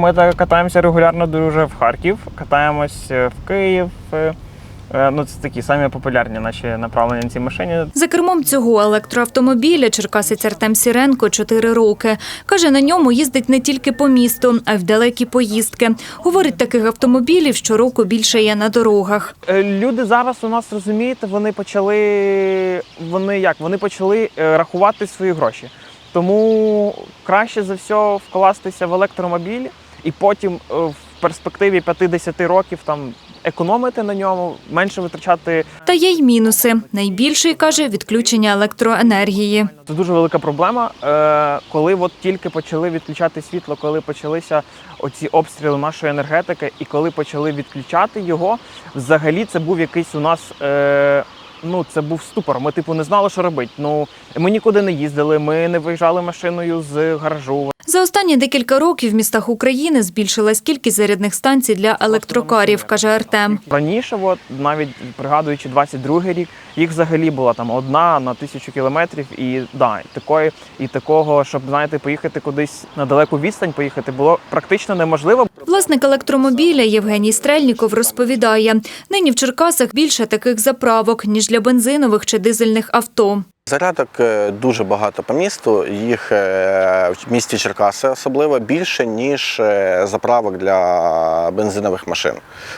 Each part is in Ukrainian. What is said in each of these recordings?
Ми так катаємося регулярно дуже в Харків, катаємось е, в Київ. е, е, Ну, це такі самі популярні наші направлення на цій машині. За кермом цього електроавтомобіля черкасець Артем Сіренко 4 роки. Каже, на ньому їздить не тільки по місту, а й в далекі поїздки. Говорить, таких автомобілів щороку більше є на дорогах. Люди зараз у нас розумієте, вони почали вони як? Вони почали рахувати свої гроші. Тому краще за все вкластися в електромобіль і потім е, в перспективі 50 років там економити на ньому, менше витрачати Та є й мінуси. Найбільший, каже, відключення електроенергії. Це дуже велика проблема. Е, коли от тільки почали відключати світло, коли почалися оці обстріли нашої енергетики, і коли почали відключати його, взагалі це був якийсь у нас. Е, Ну, це був ступор. Ми, типу, не знали, що робити. Ну, ми нікуди не їздили, ми не виїжджали машиною з гаражу. За останні декілька років в містах України збільшилась кількість зарядних станцій для електрокарів, каже Артем. Раніше, от, навіть пригадуючи 22-й рік, їх взагалі була там одна на тисячу кілометрів. І да, такої, і такого, щоб знаєте, поїхати кудись на далеку відстань, поїхати було практично неможливо. Власник електромобіля Євгеній Стрельніков розповідає, нині в Черкасах більше таких заправок, ніж для бензинових чи дизельних авто. Зарядок е, дуже багато по місту. Їх е, в місті Черкаси особливо більше, ніж е, заправок для бензинових машин.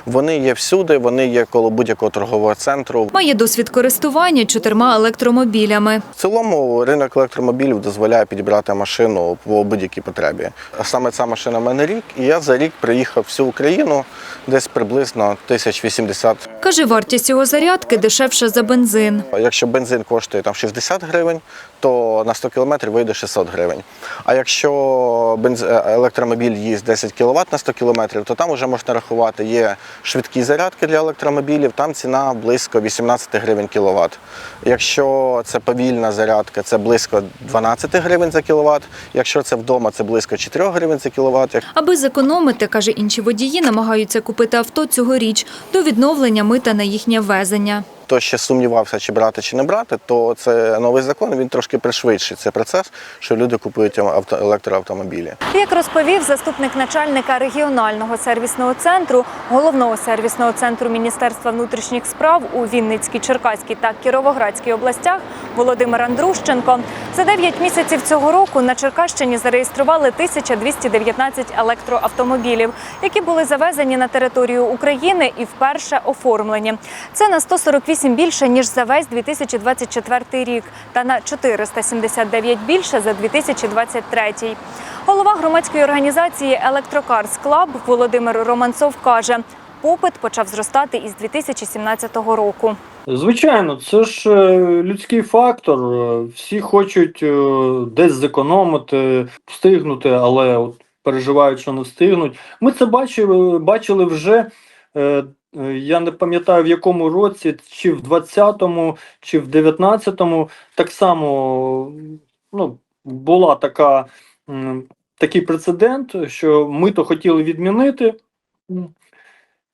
Вони є всюди, вони є коло будь-якого торгового центру. Має досвід користування чотирма електромобілями. В цілому ринок електромобілів дозволяє підібрати машину по будь-якій потребі. Саме ця машина в мене рік, і я за рік приїхав всю Україну десь приблизно 1080 Каже, вартість його зарядки дешевша за бензин. Якщо бензин коштує там 60 гривень, то на 100 кілометрів вийде 600 гривень. А якщо е, електромобіль їсть 10 кВт на 100 кілометрів, то там вже можна рахувати, є швидкі зарядки для електромобілів, там ціна близько 18 гривень кіловат. Якщо це повільна зарядка, це близько 12 гривень за кіловат. Якщо це вдома, це близько 4 гривень за кіловат. Аби зекономити, каже, інші водії намагаються купити авто цьогоріч до відновлення мита на їхнє ввезення. Хто ще сумнівався, чи брати, чи не брати, то це новий закон, він трошки пришвидшить цей процес, що люди купують авто, електроавтомобілі. Як розповів заступник начальника регіонального сервісного центру, головного сервісного центру Міністерства внутрішніх справ у Вінницькій, Черкаській та Кіровоградській областях Володимир Андрущенко, за 9 місяців цього року на Черкащині зареєстрували 1219 електроавтомобілів, які були завезені на територію України і вперше оформлені. Це на 148 більше ніж за весь 2024 рік, та на 479 більше за 2023. Голова громадської організації Електрокарс Клаб Володимир Романцов каже, попит почав зростати із 2017 року. Звичайно, це ж е, людський фактор. Е, Всі хочуть е, десь зекономити, встигнути, але от переживають, що не встигнуть. Ми це бачили, бачили вже. Я не пам'ятаю в якому році, чи в 20-му, чи в 19-му. Так само ну, була така, такий прецедент, що ми то хотіли відмінити.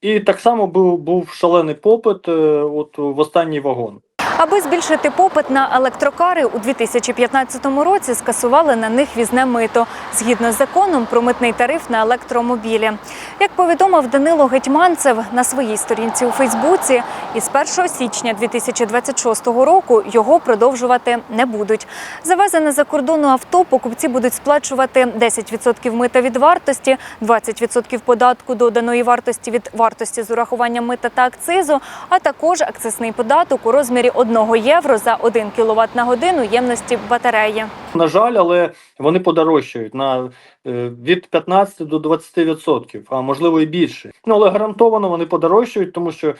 І так само був, був шалений попит е, от в останній вагон. Аби збільшити попит на електрокари, у 2015 році скасували на них візне мито згідно з законом про митний тариф на електромобілі. Як повідомив Данило Гетьманцев на своїй сторінці у Фейсбуці, із 1 січня 2026 року його продовжувати не будуть. Завезене за кордону авто покупці будуть сплачувати 10% мита від вартості, 20% податку доданої вартості від вартості з урахуванням мита та акцизу, а також акцизний податок у розмірі 1 євро за 1 кВт на годину ємності батареї. На жаль, але вони подорожчають на е, від 15 до 20%, а можливо і більше. Ну але гарантовано вони подорожчають, тому що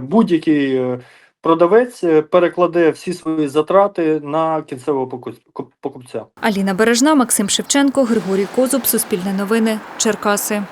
будь-який е, продавець е, перекладе всі свої затрати на кінцевого покупця. Аліна Бережна, Максим Шевченко, Григорій Козуб, Суспільне новини, Черкаси.